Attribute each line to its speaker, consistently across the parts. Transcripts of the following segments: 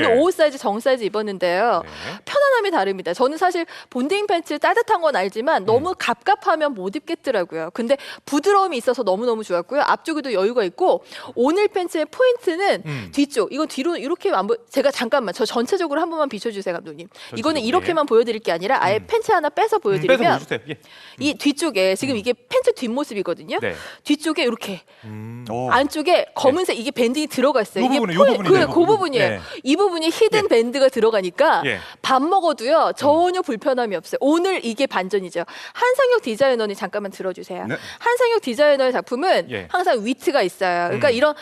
Speaker 1: 오늘
Speaker 2: 예.
Speaker 1: 5 사이즈 정 사이즈 입었는데요.
Speaker 2: 네.
Speaker 1: 편안함이 다릅니다. 저는 사실 본딩 팬츠 따뜻한 건 알지만 너무 갑갑하면 못 입겠더라고요. 근데 부드러움이 있어서 너무너무 좋았고요. 앞쪽에도 여유가 있고 오늘 팬츠의 포인트는
Speaker 2: 음.
Speaker 1: 뒤쪽. 이건 뒤로 이렇게 안 보... 제가 잠깐만 저 전체적으로 한 번만 비춰주세요, 감독님. 이거는
Speaker 2: 전체적으로,
Speaker 1: 이렇게만 보여드릴 게 아니라 아예
Speaker 2: 음.
Speaker 1: 팬츠 하나 빼서
Speaker 2: 음,
Speaker 1: 보여드리면
Speaker 2: 빼서 보여주세요. 예.
Speaker 1: 이 뒤쪽에 지금 이게 팬츠 뒷모습이거든요.
Speaker 2: 네.
Speaker 1: 뒤쪽에 이렇게
Speaker 2: 음.
Speaker 3: 오.
Speaker 1: 안쪽에 검은색 이게 밴딩이 들어가 있어요.
Speaker 3: 요
Speaker 1: 이게
Speaker 3: 부분이, 요
Speaker 1: 포인-. 그, 그 부분이에요.
Speaker 3: 네.
Speaker 1: 이 부분이 히든 밴드가 들어가니까
Speaker 2: 예.
Speaker 1: 밥 먹어도요 전혀 불편함이 없어요. 오늘 이게 반전이죠. 한상혁 디자이너님 잠깐만 들어주세요.
Speaker 3: 네.
Speaker 1: 한상혁 디자이너의 작품은
Speaker 2: 예.
Speaker 1: 항상 위트가 있어요. 그러니까
Speaker 2: 음.
Speaker 1: 이런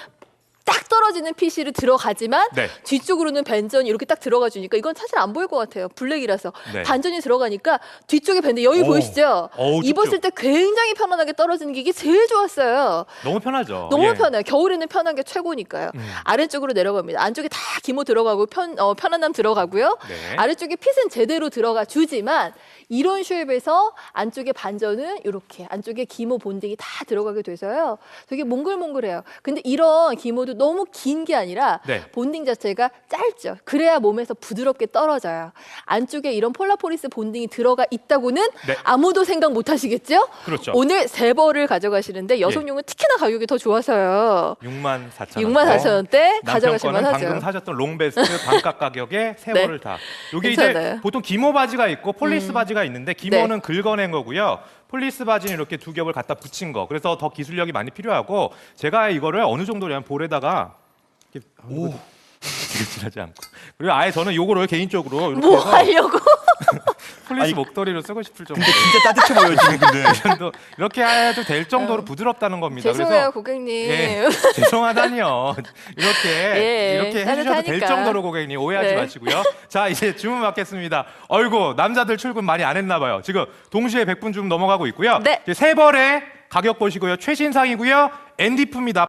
Speaker 1: 딱 떨어지는 PC를 들어가지만
Speaker 2: 네.
Speaker 1: 뒤쪽으로는 반전이 이렇게 딱 들어가 주니까 이건 사실 안 보일 것 같아요. 블랙이라서
Speaker 2: 네.
Speaker 1: 반전이 들어가니까 뒤쪽에 밴드 여유
Speaker 2: 오.
Speaker 1: 보이시죠?
Speaker 2: 어우,
Speaker 1: 입었을 때 굉장히 편안하게 떨어지는 게 이게 제일 좋았어요.
Speaker 2: 너무 편하죠.
Speaker 1: 너무
Speaker 2: 예.
Speaker 1: 편해요. 겨울에는 편한 게 최고니까요.
Speaker 2: 음.
Speaker 1: 아래쪽으로 내려갑니다. 안쪽에 다 기모 들어가고 편 어, 편안함 들어가고요.
Speaker 2: 네.
Speaker 1: 아래쪽에 핏은 제대로 들어가 주지만 이런 쉐입에서 안쪽에 반전은 이렇게 안쪽에 기모 본딩이 다 들어가게 돼서요. 되게 몽글몽글해요. 근데 이런 기모도 너무 긴 게 아니라
Speaker 2: 네.
Speaker 1: 본딩 자체가 짧죠. 그래야 몸에서 부드럽게 떨어져요. 안쪽에 이런 폴라포리스 본딩이 들어가 있다고는
Speaker 2: 네.
Speaker 1: 아무도 생각 못 하시겠죠?
Speaker 2: 그렇죠.
Speaker 1: 오늘 세 벌을 가져가시는데 여성용은 특히나 가격이 더 좋아서요.
Speaker 2: 6만 4천
Speaker 1: 6만 4천 원대 가져가실
Speaker 2: 거는
Speaker 1: 만하죠.
Speaker 2: 방금 사셨던 롱베스트 반값 가격에 세
Speaker 1: 네.
Speaker 2: 벌을 다. 이게.
Speaker 1: 음.
Speaker 2: 이제 보통 기모 바지가 있고 폴리스 바지가 있는데 기모는 긁어낸 거고요. 폴리스 바지는 이렇게 두 겹을 갖다 붙인 거. 그래서 더 기술력이 많이 필요하고 제가 이거를 어느 정도냐면 볼에다가 이렇게 오. 지긋지하지 않고 그리고 아예 저는 요거를 개인적으로 이렇게
Speaker 1: 뭐
Speaker 2: 해서
Speaker 1: 하려고?
Speaker 2: 폴리스
Speaker 3: 아니,
Speaker 2: 목도리로 쓰고 싶을 정도.
Speaker 3: 근데 진짜 따뜻해 보여요 지금 근데.
Speaker 2: 정도 이렇게 해도 될 정도로 부드럽다는 겁니다.
Speaker 1: 어. 죄송해요,
Speaker 2: 그래서
Speaker 1: 고객님.
Speaker 2: 예, 죄송하다니요. 이렇게
Speaker 1: 예,
Speaker 2: 이렇게 해주셔도 될
Speaker 1: 따뜻하니까.
Speaker 2: 정도로 고객님 오해하지
Speaker 1: 네.
Speaker 2: 마시고요. 자 이제 주문 받겠습니다. 어이구 남자들 출근 많이 안 했나 봐요. 지금 동시에 100분 주문 넘어가고 있고요.
Speaker 1: 네.
Speaker 2: 이제 세 벌의 가격 보시고요. 최신상이고요. 앤디프입니다.